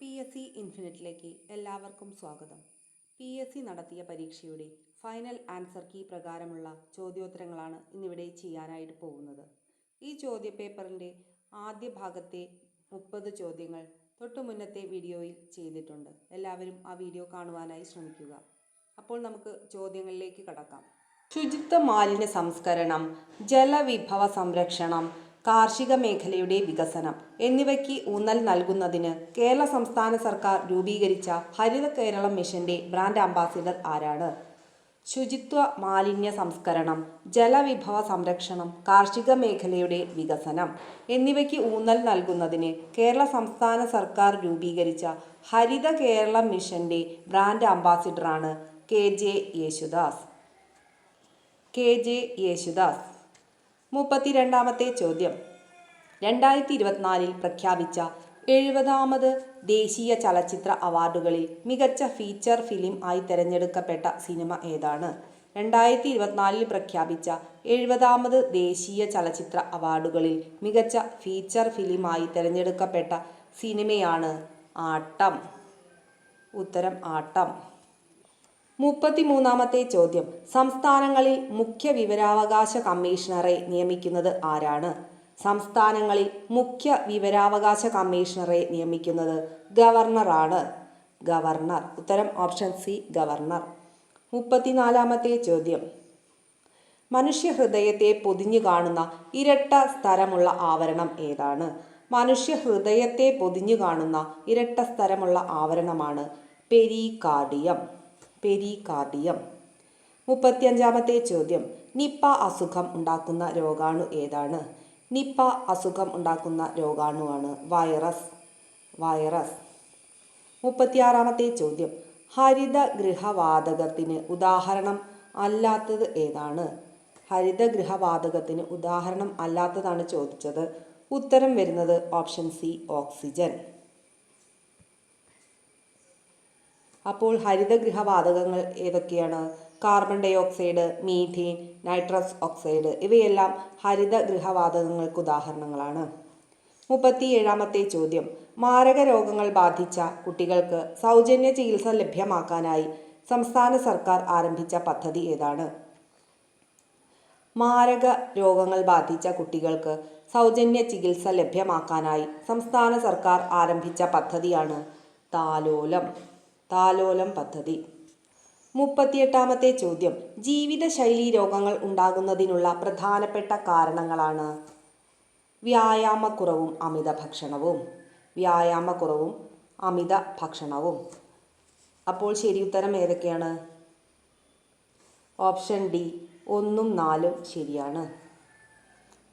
P S C ഇൻഫിനിറ്റിലേക്ക് എല്ലാവർക്കും സ്വാഗതം. P S C നടത്തിയ പരീക്ഷയുടെ ഫൈനൽ ആൻസർ കീ പ്രകാരമുള്ള ചോദ്യോത്തരങ്ങളാണ് ഇന്നിവിടെ ചെയ്യാനായിട്ട് പോകുന്നത്. ഈ ചോദ്യപേപ്പറിന്റെ ആദ്യ ഭാഗത്തെ മുപ്പത് ചോദ്യങ്ങൾ തൊട്ടു മുന്നത്തെ വീഡിയോയിൽ ചെയ്തിട്ടുണ്ട്. എല്ലാവരും ആ വീഡിയോ കാണുവാനായി ശ്രമിക്കുക. അപ്പോൾ നമുക്ക് ചോദ്യങ്ങളിലേക്ക് കടക്കാം. ശുചിത്വ മാലിന്യ സംസ്കരണം ജലവിഭവ സംരക്ഷണം കാർഷിക മേഖലയുടെ വികസനം എന്നിവയ്ക്ക് ഊന്നൽ നൽകുന്നതിന് കേരള സംസ്ഥാന സർക്കാർ രൂപീകരിച്ച ഹരിത കേരളം മിഷന്റെ ബ്രാൻഡ് അംബാസിഡർ ആരാണ്? ശുചിത്വ മാലിന്യ സംസ്കരണം ജലവിഭവ സംരക്ഷണം കാർഷിക മേഖലയുടെ വികസനം എന്നിവയ്ക്ക് ഊന്നൽ നൽകുന്നതിന് കേരള സംസ്ഥാന സർക്കാർ രൂപീകരിച്ച ഹരിത കേരളം മിഷന്റെ brand അംബാസിഡറാണ് K J Yesudas. K J Yesudas. മുപ്പത്തിരണ്ടാമത്തെ ചോദ്യം. രണ്ടായിരത്തി ഇരുപത്തിനാലിൽ പ്രഖ്യാപിച്ച എഴുപതാമത് ദേശീയ ചലച്ചിത്ര അവാർഡുകളിൽ മികച്ച ഫീച്ചർ ഫിലിം ആയി തിരഞ്ഞെടുക്കപ്പെട്ട സിനിമ ഏതാണ്? രണ്ടായിരത്തി ഇരുപത്തിനാലിൽ പ്രഖ്യാപിച്ച എഴുപതാമത് ദേശീയ ചലച്ചിത്ര അവാർഡുകളിൽ മികച്ച ഫീച്ചർ ഫിലിം ആയി തിരഞ്ഞെടുക്കപ്പെട്ട സിനിമയാണ് ആട്ടം. ഉത്തരം ആട്ടം. മുപ്പത്തിമൂന്നാമത്തെ ചോദ്യം. സംസ്ഥാനങ്ങളിൽ മുഖ്യ വിവരാവകാശ കമ്മീഷണറെ നിയമിക്കുന്നത് ആരാണ്? സംസ്ഥാനങ്ങളിൽ മുഖ്യ വിവരാവകാശ കമ്മീഷണറെ നിയമിക്കുന്നത് ഗവർണറാണ്. ഗവർണർ. ഉത്തരം ഓപ്ഷൻ സി ഗവർണർ. മുപ്പത്തിനാലാമത്തെ ചോദ്യം. മനുഷ്യഹൃദയത്തെ പൊതിഞ്ഞു കാണുന്ന ഇരട്ട സ്ഥലമുള്ള ആവരണം ഏതാണ്? മനുഷ്യഹൃദയത്തെ പൊതിഞ്ഞു കാണുന്ന ഇരട്ട സ്ഥലമുള്ള ആവരണമാണ് പെരികാർഡിയം. പെരികാർഡിയം. മുപ്പത്തിയഞ്ചാമത്തെ ചോദ്യം. നിപ്പ അസുഖം ഉണ്ടാക്കുന്ന രോഗാണു ഏതാണ്? നിപ്പ അസുഖം ഉണ്ടാക്കുന്ന രോഗാണുവാണ് വൈറസ്. വൈറസ്. മുപ്പത്തിയാറാമത്തെ ചോദ്യം. ഹരിതഗൃഹവാതകത്തിന് ഉദാഹരണം അല്ലാത്തത് ഏതാണ്? ഹരിതഗൃഹവാതകത്തിന് ഉദാഹരണം അല്ലാത്തതാണ് ചോദിച്ചത്. ഉത്തരം വരുന്നത് ഓപ്ഷൻ സി ഓക്സിജൻ. അപ്പോൾ ഹരിതഗൃഹവാതകങ്ങൾ ഏതൊക്കെയാണ്? Carbon dioxide methane nitrous oxide ഇവയെല്ലാം ഹരിതഗൃഹവാതകങ്ങൾക്ക് ഉദാഹരണങ്ങളാണ്. മുപ്പത്തിയേഴാമത്തെ ചോദ്യം. മാരക രോഗങ്ങൾ ബാധിച്ച കുട്ടികൾക്ക് സൗജന്യ ചികിത്സ ലഭ്യമാക്കാനായി സംസ്ഥാന സർക്കാർ ആരംഭിച്ച പദ്ധതി ഏതാണ്? മാരക രോഗങ്ങൾ ബാധിച്ച കുട്ടികൾക്ക് സൗജന്യ ചികിത്സ ലഭ്യമാക്കാനായി സംസ്ഥാന സർക്കാർ ആരംഭിച്ച പദ്ധതിയാണ് താലോലം. താലോലം പദ്ധതി. മുപ്പത്തിയെട്ടാമത്തെ ചോദ്യം. ജീവിതശൈലി രോഗങ്ങൾ ഉണ്ടാകുന്നതിനുള്ള പ്രധാനപ്പെട്ട കാരണങ്ങളാണ്. വ്യായാമക്കുറവും അമിത ഭക്ഷണവും വ്യായാമക്കുറവും അമിത ഭക്ഷണവും അപ്പോൾ ശരി ഉത്തരം ഏതൊക്കെയാണ്? ഓപ്ഷൻ ഡി ഒന്നും നാലും ശരിയാണ്.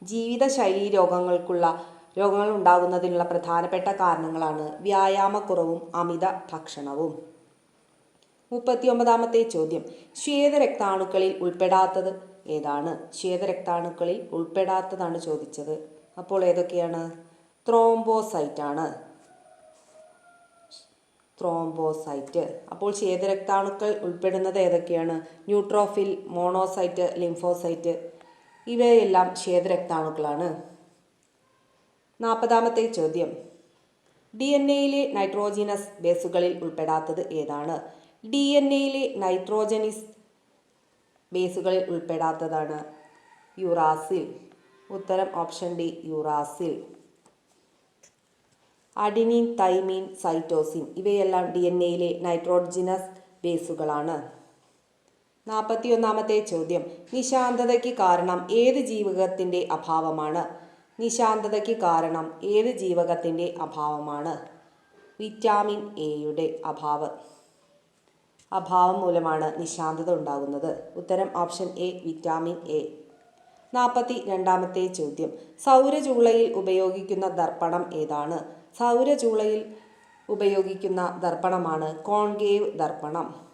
ജീവിതശൈലി രോഗങ്ങൾക്കുള്ള രോഗങ്ങൾ ഉണ്ടാകുന്നതിനുള്ള പ്രധാനപ്പെട്ട കാരണങ്ങളാണ് വ്യായാമക്കുറവും അമിത ഭക്ഷണവും. മുപ്പത്തിയൊമ്പതാമത്തെ ചോദ്യം. ശ്വേതരക്താണുക്കളിൽ ഉൾപ്പെടാത്തത് ഏതാണ്? ശ്വേതരക്താണുക്കളിൽ ഉൾപ്പെടാത്തതാണ് ചോദിച്ചത്. അപ്പോൾ ഏതൊക്കെയാണ്? ത്രോംബോസൈറ്റ് ആണ് ത്രോംബോസൈറ്റ്. അപ്പോൾ ശ്വേതരക്താണുക്കൾ ഉൾപ്പെടുന്നത് ഏതൊക്കെയാണ്? Neutrophil monocyte lymphocyte. ഇവയെല്ലാം ശ്വേതരക്താണുക്കളാണ്. നാൽപ്പതാമത്തെ ചോദ്യം. ഡി എൻ എയിലെ നൈട്രോജിനസ് ബേസുകളിൽ ഉൾപ്പെടാത്തത് ഏതാണ്? ഡി എൻ എയിലെ നൈട്രോജനിസ് ബേസുകളിൽ ഉൾപ്പെടാത്തതാണ് യുറാസിൽ. ഉത്തരം option D uracil. Adenine thymine cytosine ഇവയെല്ലാം ഡി എൻ എയിലെ നൈട്രോജിനസ് ബേസുകളാണ്. നാൽപ്പത്തിയൊന്നാമത്തെ ചോദ്യം. നിശാന്തതയ്ക്ക് കാരണം ഏത് ജീവകത്തിന്റെ അഭാവമാണ്? നിശാന്തതയ്ക്ക് കാരണം ഏത് ജീവകത്തിന്റെ അഭാവമാണ്? വിറ്റാമിൻ എയുടെ അഭാവം. അഭാവം മൂലമാണ് നിശാന്തത ഉണ്ടാകുന്നത്. ഉത്തരം ഓപ്ഷൻ എ വിറ്റാമിൻ എ നാൽപ്പത്തി രണ്ടാമത്തെ ചോദ്യം. സൗരചൂളയിൽ ഉപയോഗിക്കുന്ന ദർപ്പണം ഏതാണ്? സൗരചൂളയിൽ ഉപയോഗിക്കുന്ന ദർപ്പണമാണ് കോൺഗേവ് ദർപ്പണം.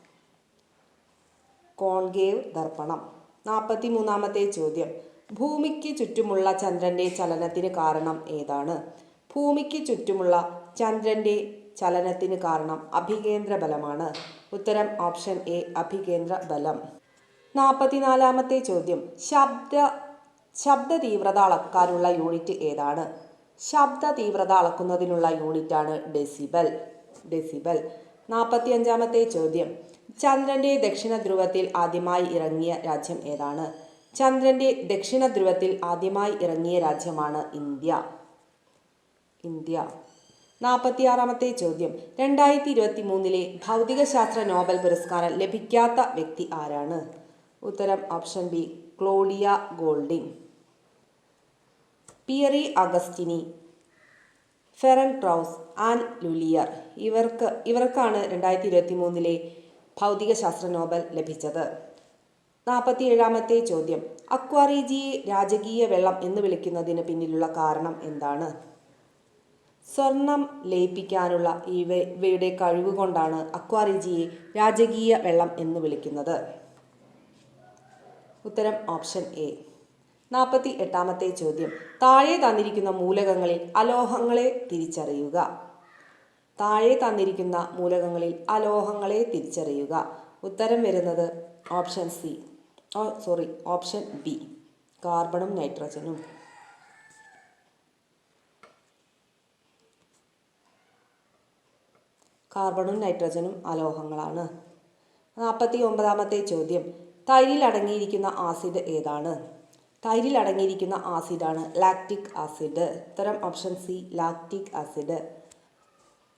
കോൺഗേവ് ദർപ്പണം. നാൽപ്പത്തി മൂന്നാമത്തെ ചോദ്യം. ഭൂമിക്ക് ചുറ്റുമുള്ള ചന്ദ്രന്റെ ചലനത്തിന് കാരണം ഏതാണ്? ഭൂമിക്ക് ചുറ്റുമുള്ള ചന്ദ്രന്റെ ചലനത്തിന് കാരണം അഭികേന്ദ്ര ബലമാണ്. ഉത്തരം ഓപ്ഷൻ എ അഭികേന്ദ്ര ബലം. നാൽപ്പത്തിനാലാമത്തെ ചോദ്യം. ശബ്ദ ശബ്ദ തീവ്രത അളക്കാനുള്ള യൂണിറ്റ് ഏതാണ്? ശബ്ദ തീവ്രത അളക്കുന്നതിനുള്ള യൂണിറ്റാണ് ഡെസിബൽ. ഡെസിബൽ. നാൽപ്പത്തി അഞ്ചാമത്തെ ചോദ്യം. ചന്ദ്രന്റെ ദക്ഷിണ ധ്രുവത്തിൽ ആദ്യമായി ഇറങ്ങിയ രാജ്യം ഏതാണ്? ചന്ദ്രന്റെ ദക്ഷിണ ധ്രുവത്തിൽ ആദ്യമായി ഇറങ്ങിയ രാജ്യമാണ് ഇന്ത്യ. ഇന്ത്യ. നാൽപ്പത്തിയാറാമത്തെ ചോദ്യം. രണ്ടായിരത്തി ഇരുപത്തി മൂന്നിലെ ഭൗതികശാസ്ത്ര നോബൽ പുരസ്കാരം ലഭിക്കാത്ത വ്യക്തി ആരാണ്? ഉത്തരം option B Claudia Goldin Pierre Agostini Ferenc Krausz and L'Huillier. ഇവർക്ക് ഇവർക്കാണ് രണ്ടായിരത്തി ഇരുപത്തി മൂന്നിലെ ഭൗതികശാസ്ത്ര നോബൽ ലഭിച്ചത്. നാൽപ്പത്തി ഏഴാമത്തെ ചോദ്യം. അക്വാറീജിയെ രാജകീയ വെള്ളം എന്ന് വിളിക്കുന്നതിന് പിന്നിലുള്ള കാരണം എന്താണ്? സ്വർണം ലയിപ്പിക്കാനുള്ള ഇവ ഇവയുടെ കഴിവ് കൊണ്ടാണ് അക്വാറിജിയെ രാജകീയ വെള്ളം എന്ന് വിളിക്കുന്നത്. ഉത്തരം ഓപ്ഷൻ എ. നാൽപ്പത്തി എട്ടാമത്തെ ചോദ്യം. താഴെ തന്നിരിക്കുന്ന മൂലകങ്ങളിൽ അലോഹങ്ങളെ തിരിച്ചറിയുക. താഴെ തന്നിരിക്കുന്ന മൂലകങ്ങളിൽ അലോഹങ്ങളെ തിരിച്ചറിയുക. ഉത്തരം വരുന്നത് option C. Sorry option B കാർബണും നൈട്രജനും കാർബണും നൈട്രജനും അലോഹങ്ങളാണ്. നാൽപ്പത്തി ഒമ്പതാമത്തെ ചോദ്യം തൈരിൽ അടങ്ങിയിരിക്കുന്ന ആസിഡ് ഏതാണ്? തൈരിൽ അടങ്ങിയിരിക്കുന്ന ആസിഡാണ് ലാക്റ്റിക് ആസിഡ് ഉത്തരം ഓപ്ഷൻ സി ലാക്റ്റിക് ആസിഡ്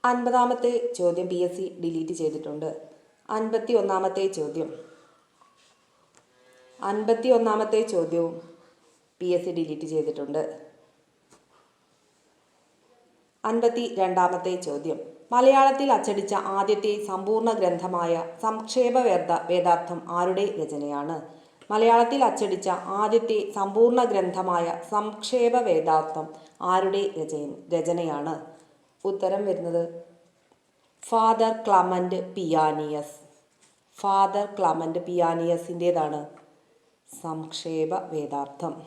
അൻപതാമത്തെ ചോദ്യം പി എസ് സി ഡിലീറ്റ് ചെയ്തിട്ടുണ്ട്. അൻപത്തി ഒന്നാമത്തെ ചോദ്യം അൻപത്തി ഒന്നാമത്തെ ചോദ്യവും പി എസ് സി ഡിലീറ്റ് ചെയ്തിട്ടുണ്ട്. അൻപത്തി രണ്ടാമത്തെ ചോദ്യം. മലയാളത്തിൽ അച്ചടിച്ച ആദ്യത്തെ സമ്പൂർണ ഗ്രന്ഥമായ സംക്ഷേപ വേദ വേദാർത്ഥം ആരുടെ രചനയാണ്? മലയാളത്തിൽ അച്ചടിച്ച ആദ്യത്തെ സമ്പൂർണ ഗ്രന്ഥമായ സംക്ഷേപ വേദാർത്ഥം ആരുടെ രച രചനയാണ്? ഉത്തരം വരുന്നത് father Clement Pianius. Father Clement പിയാനിയസിന്റേതാണ്. സംക്ഷേപ വേദാർത്ഥം.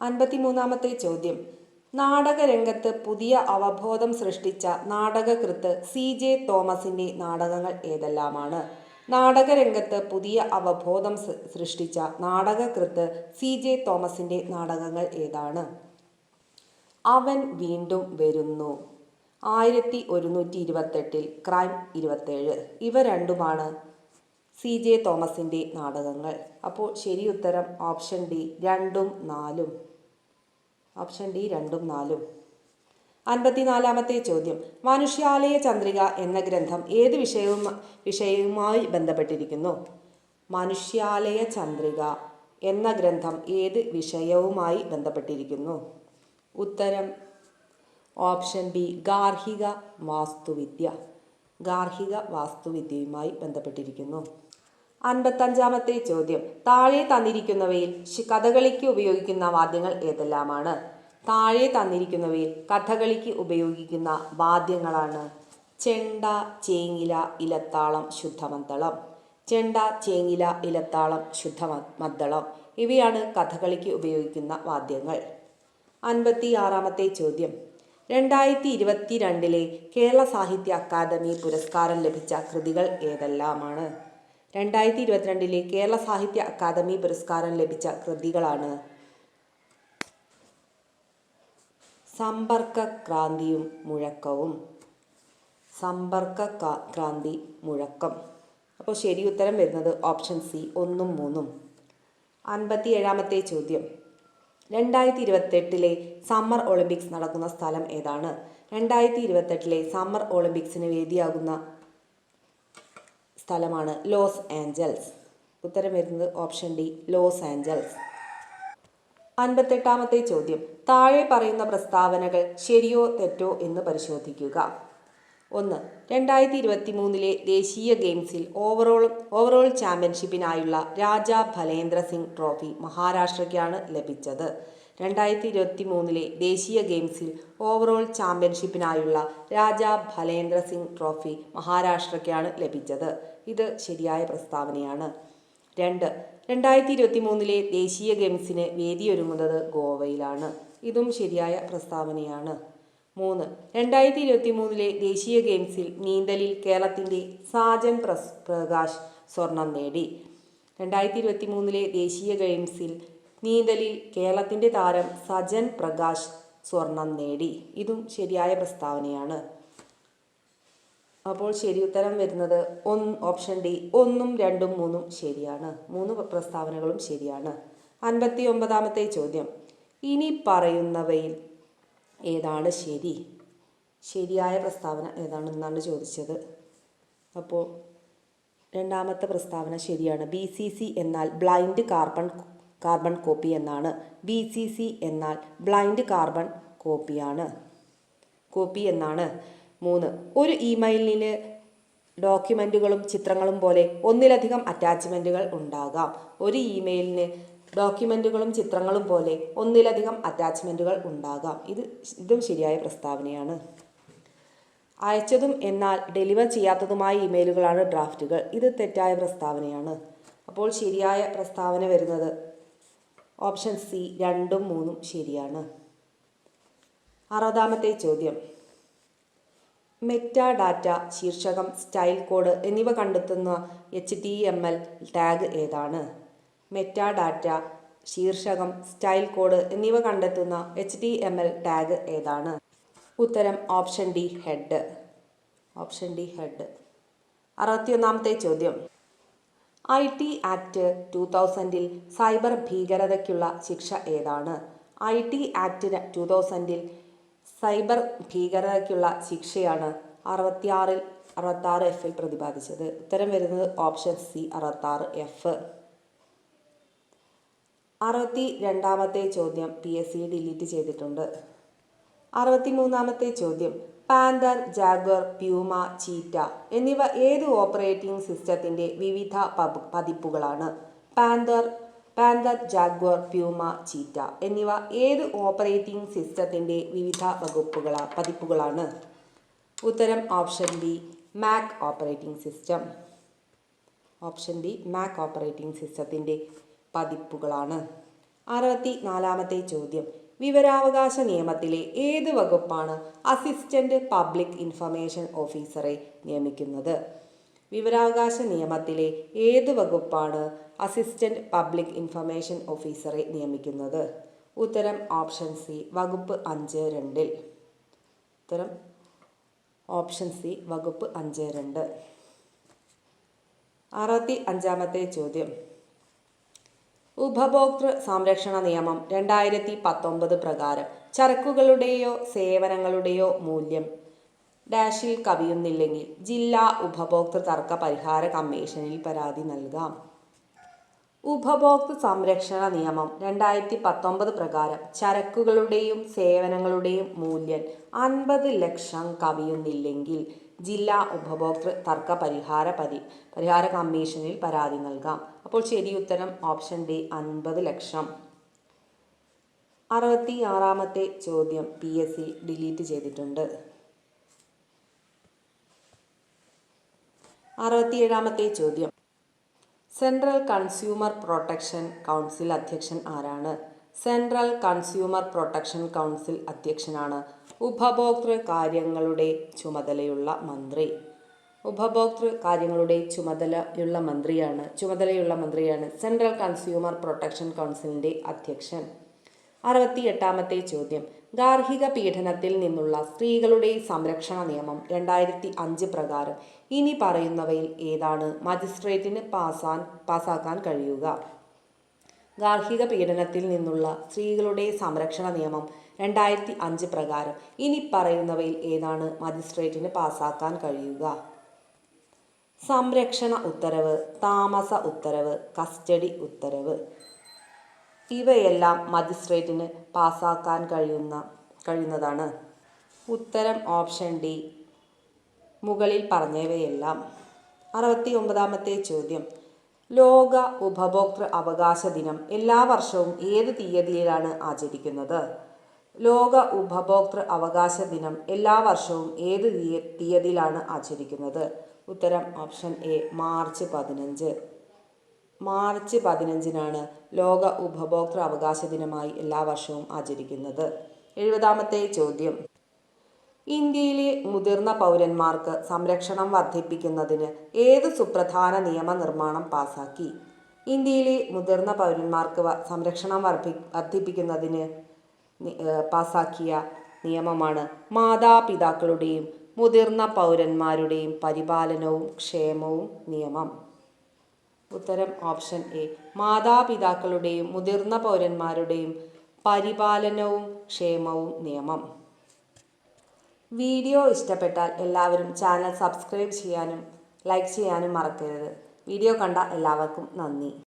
അൻപത്തിമൂന്നാമത്തെ ചോദ്യം. നാടകരംഗത്ത് പുതിയ അവബോധം സൃഷ്ടിച്ച നാടകകൃത്ത് സി ജെ തോമസിന്റെ നാടകങ്ങൾ ഏതെല്ലാമാണ്? നാടകരംഗത്ത് പുതിയ അവബോധം സൃഷ്ടിച്ച നാടകകൃത്ത് സി ജെ തോമസിന്റെ നാടകങ്ങൾ ഏതാണ്? അവൻ വീണ്ടും വരുന്നു. ആയിരത്തി ഒരുന്നൂറ്റി ഇരുപത്തെട്ടിൽ ക്രൈം ഇരുപത്തേഴ്. ഇവ രണ്ടുമാണ് സി ജെ തോമസിന്റെ നാടകങ്ങൾ. അപ്പോൾ ശരി ഉത്തരം ഓപ്ഷൻ ഡി രണ്ടും നാലും. ഓപ്ഷൻ ഡി രണ്ടും നാലും. അൻപത്തിനാലാമത്തെ ചോദ്യം. മനുഷ്യാലയ ചന്ദ്രിക എന്ന ഗ്രന്ഥം ഏത് വിഷയവും വിഷയവുമായി ബന്ധപ്പെട്ടിരിക്കുന്നു? മനുഷ്യാലയ ചന്ദ്രിക എന്ന ഗ്രന്ഥം ഏത് വിഷയവുമായി ബന്ധപ്പെട്ടിരിക്കുന്നു? ഉത്തരം ഓപ്ഷൻ ബി ഗാർഹിക വാസ്തുവിദ്യ. ഗാർഹിക വാസ്തുവിദ്യയുമായി ബന്ധപ്പെട്ടിരിക്കുന്നു. അൻപത്തഞ്ചാമത്തെ ചോദ്യം. താഴെ തന്നിരിക്കുന്നവയിൽ കഥകളിക്ക് ഉപയോഗിക്കുന്ന വാദ്യങ്ങൾ ഏതെല്ലാമാണ്? താഴെ തന്നിരിക്കുന്നവയിൽ കഥകളിക്ക് ഉപയോഗിക്കുന്ന വാദ്യങ്ങളാണ്. ചെണ്ട ചേങ്ങില ഇലത്താളം ശുദ്ധമന്തളം ചെണ്ട ചേങ്ങില ഇലത്താളം ശുദ്ധമദ്ദളം. ഇവയാണ് കഥകളിക്ക് ഉപയോഗിക്കുന്ന വാദ്യങ്ങൾ. അൻപത്തി ആറാമത്തെ ചോദ്യം. രണ്ടായിരത്തി ഇരുപത്തി രണ്ടിലെ കേരള സാഹിത്യ അക്കാദമി പുരസ്കാരം ലഭിച്ച കൃതികൾ ഏതെല്ലാമാണ്? രണ്ടായിരത്തി ഇരുപത്തിരണ്ടിലെ കേരള സാഹിത്യ അക്കാദമി പുരസ്കാരം ലഭിച്ച കൃതികളാണ് സമ്പർക്ക ക്രാന്തിയും മുഴക്കവും. സമ്പർക്ക ക്രാന്തി മുഴക്കം. അപ്പോൾ ശരി ഉത്തരം വരുന്നത് ഓപ്ഷൻ സി ഒന്നും മൂന്നും. അൻപത്തി ഏഴാമത്തെ ചോദ്യം. രണ്ടായിരത്തി ഇരുപത്തെട്ടിലെ സമ്മർ ഒളിമ്പിക്സ് നടക്കുന്ന സ്ഥലം ഏതാണ്? രണ്ടായിരത്തി ഇരുപത്തെട്ടിലെ സമ്മർ ഒളിമ്പിക്സിന് വേദിയാകുന്ന സ്ഥലമാണ് ലോസ് ആഞ്ചൽസ്. ഉത്തരം വരുന്നത് ഓപ്ഷൻ ഡി ലോസ് ആഞ്ചൽസ്. അൻപത്തെട്ടാമത്തെ ചോദ്യം. താഴെ പറയുന്ന പ്രസ്താവനകൾ ശരിയോ തെറ്റോ എന്ന് പരിശോധിക്കുക. ഒന്ന് രണ്ടായിരത്തി ഇരുപത്തി മൂന്നിലെ ദേശീയ ഗെയിംസിൽ ഓവറോൾ ഓവറോൾ ചാമ്പ്യൻഷിപ്പിനായുള്ള രാജാ ഭലേന്ദ്ര സിംഗ് ട്രോഫി മഹാരാഷ്ട്രയ്ക്കാണ് ലഭിച്ചത്. രണ്ടായിരത്തി ഇരുപത്തി മൂന്നിലെ ദേശീയ ഗെയിംസിൽ ഓവറോൾ ചാമ്പ്യൻഷിപ്പിനായുള്ള രാജാ ഭലേന്ദ്ര സിംഗ് ട്രോഫി മഹാരാഷ്ട്രയ്ക്കാണ് ലഭിച്ചത്. ഇത് ശരിയായ പ്രസ്താവനയാണ്. രണ്ട് രണ്ടായിരത്തി ഇരുപത്തി മൂന്നിലെ ദേശീയ ഗെയിംസിന് വേദിയൊരുങ്ങുന്നത് ഗോവയിലാണ്. ഇതും ശരിയായ പ്രസ്താവനയാണ്. മൂന്ന് രണ്ടായിരത്തി ഇരുപത്തി മൂന്നിലെ ദേശീയ ഗെയിംസിൽ നീന്തലിൽ കേരളത്തിന്റെ സാജൻ പ്രസ് പ്രകാശ് സ്വർണം നേടി. രണ്ടായിരത്തി ഇരുപത്തി മൂന്നിലെ ദേശീയ ഗെയിംസിൽ നീന്തലിൽ കേരളത്തിന്റെ താരം സജൻ പ്രകാശ് സ്വർണം നേടി. ഇതും ശരിയായ പ്രസ്താവനയാണ്. അപ്പോൾ ശരി ഉത്തരം വരുന്നത് ഒന്ന് ഓപ്ഷൻ ഡി ഒന്നും രണ്ടും മൂന്നും ശരിയാണ്. മൂന്ന് പ്രസ്താവനകളും ശരിയാണ്. അൻപത്തി ഒമ്പതാമത്തെ ചോദ്യം. ഇനി പറയുന്നവയിൽ ഏതാണ് ശരി? ശരിയായ പ്രസ്താവന ഏതാണെന്നാണ് ചോദിച്ചത്. അപ്പോൾ രണ്ടാമത്തെ പ്രസ്താവന ശരിയാണ്. ബി സി സി എന്നാൽ ബ്ലൈൻഡ് കാർബൺ കാർബൺ കോപ്പി എന്നാണ്. ബി സി സി എന്നാൽ ബ്ലൈൻഡ് കാർബൺ കോപ്പിയാണ്. കോപ്പി എന്നാണ്. മൂന്ന്. ഒരു ഇമെയിലിന് ഡോക്യുമെന്റുകളും ചിത്രങ്ങളും പോലെ ഒന്നിലധികം അറ്റാച്ച്മെന്റുകൾ ഉണ്ടാകാം. ഒരു ഇമെയിലിന് ഡോക്യുമെന്റുകളും ചിത്രങ്ങളും പോലെ ഒന്നിലധികം അറ്റാച്ച്മെന്റുകൾ ഉണ്ടാകാം. ഇത് ഇതും ശരിയായ പ്രസ്താവനയാണ്. അയച്ചതും എന്നാൽ ഡെലിവർ ചെയ്യാത്തതുമായ ഇമെയിലുകളാണ് ഡ്രാഫ്റ്റുകൾ. ഇത് തെറ്റായ പ്രസ്താവനയാണ്. അപ്പോൾ ശരിയായ പ്രസ്താവന വരുന്നത് ഓപ്ഷൻ സി രണ്ടും മൂന്നും ശരിയാണ്. അറുപതാമത്തെ ചോദ്യം. മെറ്റാ ഡാറ്റ ശീർഷകം സ്റ്റൈൽ കോഡ് എന്നിവ കണ്ടെത്തുന്ന H T M L tag ഏതാണ്? മെറ്റാഡാറ്റ ശീർഷകം സ്റ്റൈൽ കോഡ് എന്നിവ കണ്ടെത്തുന്ന H T M L tag ഏതാണ്? ഉത്തരം option D head. Option D head. അറുപത്തിയൊന്നാമത്തെ ചോദ്യം. ഐ ടി ആക്ട് ടു തൗസൻഡിൽ സൈബർ ഭീകരതയ്ക്കുള്ള ശിക്ഷ ഏതാണ്? ഐ ടി ആക്ട് ടു തൗസൻഡിൽ സൈബർ ഭീകരതയ്ക്കുള്ള ശിക്ഷയാണ് അറുപത്തിയാറിൽ അറുപത്താറ് എഫിൽ പ്രതിപാദിച്ചത്. ഉത്തരം വരുന്നത് ഓപ്ഷൻ സി അറുപത്താറ് എഫ് അറുപത്തി രണ്ടാമത്തെ ചോദ്യം പി എസ് സി ഡിലീറ്റ് ചെയ്തിട്ടുണ്ട്. അറുപത്തി മൂന്നാമത്തെ ചോദ്യം പാന്തർ ജാഗർ പ്യൂമ ചീറ്റ എന്നിവ ഏത് ഓപ്പറേറ്റിംഗ് സിസ്റ്റത്തിന്റെ വിവിധ പതിപ്പുകളാണ്? Panther Panther Jaguar Puma Cheetah എന്നിവ ഏത് ഓപ്പറേറ്റിംഗ് സിസ്റ്റത്തിന്റെ വിവിധ വകുപ്പുകളാ പതിപ്പുകളാണ്? ഉത്തരം option B Mac operating system option B Mac operating സിസ്റ്റത്തിന്റെ പതിപ്പുകളാണ്. അറുപത്തി നാലാമത്തെ ചോദ്യം. വിവരാവകാശ നിയമത്തിലെ ഏത് വകുപ്പാണ് അസിസ്റ്റന്റ് പബ്ലിക് ഇൻഫർമേഷൻ ഓഫീസറെ നിയമിക്കുന്നത്? വിവരാവകാശ നിയമത്തിലെ ഏത് വകുപ്പാണ് അസിസ്റ്റന്റ് പബ്ലിക് ഇൻഫർമേഷൻ ഓഫീസറെ നിയമിക്കുന്നത്? ഉത്തരം ഓപ്ഷൻ സി വകുപ്പ് അഞ്ച് രണ്ടിൽ. ഉത്തരം ഓപ്ഷൻ സി വകുപ്പ് അഞ്ച് രണ്ട്. അറുപത്തി അഞ്ചാമത്തെ ചോദ്യം. ഉപഭോക്തൃ സംരക്ഷണ നിയമം രണ്ടായിരത്തി പത്തൊമ്പത് പ്രകാരം ചരക്കുകളുടെയോ സേവനങ്ങളുടെയോ മൂല്യം ഡാഷിൽ കവിയുന്നില്ലെങ്കിൽ ജില്ലാ ഉപഭോക്തൃ തർക്ക പരിഹാര കമ്മീഷനിൽ പരാതി നൽകാം. ഉപഭോക്തൃ സംരക്ഷണ നിയമം രണ്ടായിരത്തി പത്തൊമ്പത് പ്രകാരം ചരക്കുകളുടെയും സേവനങ്ങളുടെയും മൂല്യം അൻപത് ലക്ഷം കവിയുന്നില്ലെങ്കിൽ ജില്ലാ ഉപഭോക്തൃ തർക്ക പരിഹാര പരി പരിഹാര കമ്മീഷനിൽ പരാതി നൽകാം. അപ്പോൾ ശരി ഉത്തരം ഓപ്ഷൻ ഡി അൻപത് ലക്ഷം. അറുപത്തി ആറാമത്തെ ചോദ്യം പി എസ് സി ഡിലീറ്റ് ചെയ്തിട്ടുണ്ട്. അറുപത്തിയേഴാമത്തെ ചോദ്യം. സെൻട്രൽ കൺസ്യൂമർ പ്രൊട്ടക്ഷൻ കൗൺസിൽ അധ്യക്ഷൻ ആരാണ്? സെൻട്രൽ കൺസ്യൂമർ പ്രൊട്ടക്ഷൻ കൗൺസിൽ അധ്യക്ഷനാണ് ഉപഭോക്തൃ കാര്യങ്ങളുടെ ചുമതലയുള്ള മന്ത്രി. ഉപഭോക്തൃ കാര്യങ്ങളുടെ ചുമതലയുള്ള മന്ത്രിയാണ് ചുമതലയുള്ള മന്ത്രിയാണ് സെൻട്രൽ കൺസ്യൂമർ പ്രൊട്ടക്ഷൻ കൗൺസിലിന്റെ അധ്യക്ഷൻ. അറുപത്തി എട്ടാമത്തെ ചോദ്യം. ഗാർഹിക പീഡനത്തിൽ നിന്നുള്ള സ്ത്രീകളുടെ സംരക്ഷണ നിയമം രണ്ടായിരത്തി അഞ്ച് പ്രകാരം ഇനി പറയുന്നവയിൽ ഏതാണ് മജിസ്ട്രേറ്റിന് പാസാൻ പാസാക്കാൻ കഴിയുക? ഗാർഹിക പീഡനത്തിൽ നിന്നുള്ള സ്ത്രീകളുടെ സംരക്ഷണ നിയമം രണ്ടായിരത്തി അഞ്ച് പ്രകാരം ഇനി പറയുന്നവയിൽ ഏതാണ് മജിസ്ട്രേറ്റിന് പാസാക്കാൻ കഴിയുക? സംരക്ഷണ ഉത്തരവ് താമസ ഉത്തരവ് കസ്റ്റഡി ഉത്തരവ്. ഇവയെല്ലാം മജിസ്ട്രേറ്റിന് പാസാക്കാൻ കഴിയുന്ന കഴിയുന്നതാണ്. ഉത്തരം ഓപ്ഷൻ ഡി. മുകളിൽ പറഞ്ഞവയെല്ലാം. അറുപത്തി ഒമ്പതാമത്തെ ചോദ്യം. ലോക ഉപഭോക്തൃ അവകാശ ദിനം എല്ലാ വർഷവും ഏത് തീയതിയിലാണ് ആചരിക്കുന്നത്? ലോക ഉപഭോക്തൃ അവകാശ ദിനം എല്ലാ വർഷവും ഏത് തീയതിയിലാണ് ആചരിക്കുന്നത്? ഉത്തരം ഓപ്ഷൻ എ മാർച്ച് പതിനഞ്ച്. മാർച്ച് പതിനഞ്ചിനാണ് ലോക ഉപഭോക്തൃ അവകാശ ദിനമായി എല്ലാ വർഷവും ആചരിക്കുന്നത്. എഴുപതാമത്തെ ചോദ്യം. ഇന്ത്യയിലെ മുതിർന്ന പൗരന്മാർക്ക് സംരക്ഷണം വർദ്ധിപ്പിക്കുന്നതിന് ഏത് സുപ്രധാന നിയമനിർമ്മാണം പാസാക്കി? ഇന്ത്യയിലെ മുതിർന്ന പൗരന്മാർക്ക് സംരക്ഷണം വർദ്ധി വർദ്ധിപ്പിക്കുന്നതിന് പാസാക്കിയ നിയമമാണ് മാതാപിതാക്കളുടെയും മുതിർന്ന പൗരന്മാരുടെയും പരിപാലനവും ക്ഷേമവും നിയമം. ഉത്തരം ഓപ്ഷൻ എ. മാതാപിതാക്കളുടെയും മുതിർന്ന പൗരന്മാരുടെയും പരിപാലനവും ക്ഷേമവും നിയമം. വീഡിയോ ഇഷ്ടപ്പെട്ടാൽ എല്ലാവരും ചാനൽ സബ്സ്ക്രൈബ് ചെയ്യാനും ലൈക്ക് ചെയ്യാനും മറക്കരുത്. വീഡിയോ കണ്ട എല്ലാവർക്കും നന്ദി.